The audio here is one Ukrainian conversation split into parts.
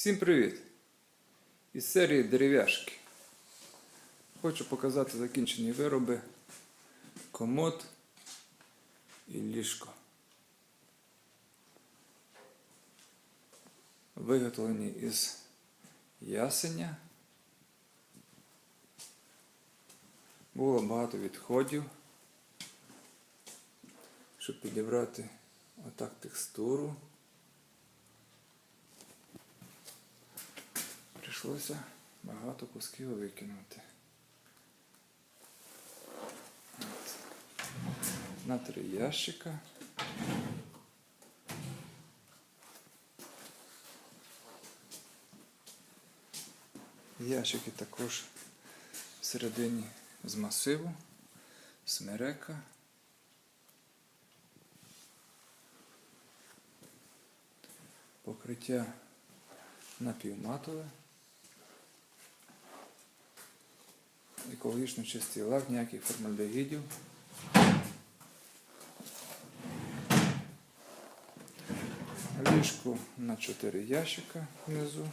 Всім привіт! Із серії дерев'яшки. Хочу показати закінчені вироби комод і ліжко. Виготовлені із ясеня. Було багато відходів, щоб підібрати отак текстуру. Прийшлося багато кусків викинути. От. На три ящика. Ящики також всередині з масиву, смерека. Покриття напівматове. Екологічно чистий лак, ніяких формальдегідів. Ліжко на 4 ящика внизу.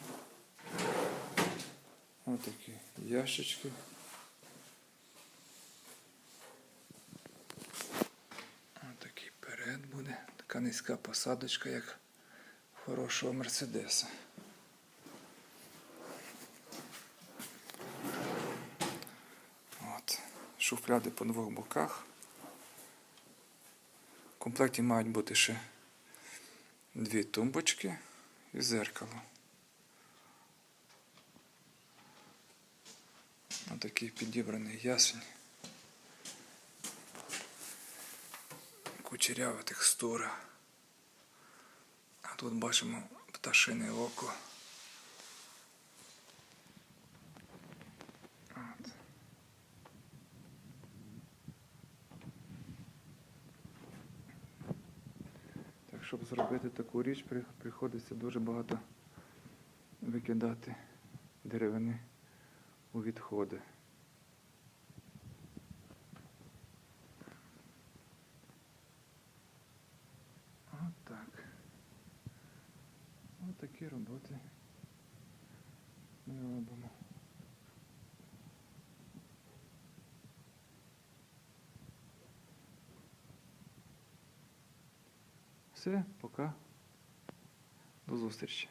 Ось такі ящички. Ось такий перед буде. Така низька посадочка, як хорошого Мерседеса. От. Шуфляди по двох боках. В комплекті мають бути ще дві тумбочки і зеркало. Отакий підібраний ясень. Кучерява текстура. А тут бачимо пташине око. Щоб зробити таку річ, приходиться дуже багато викидати деревини у відходи. От так. Ось такі роботи ми робимо. Все, пока. До зустрічі.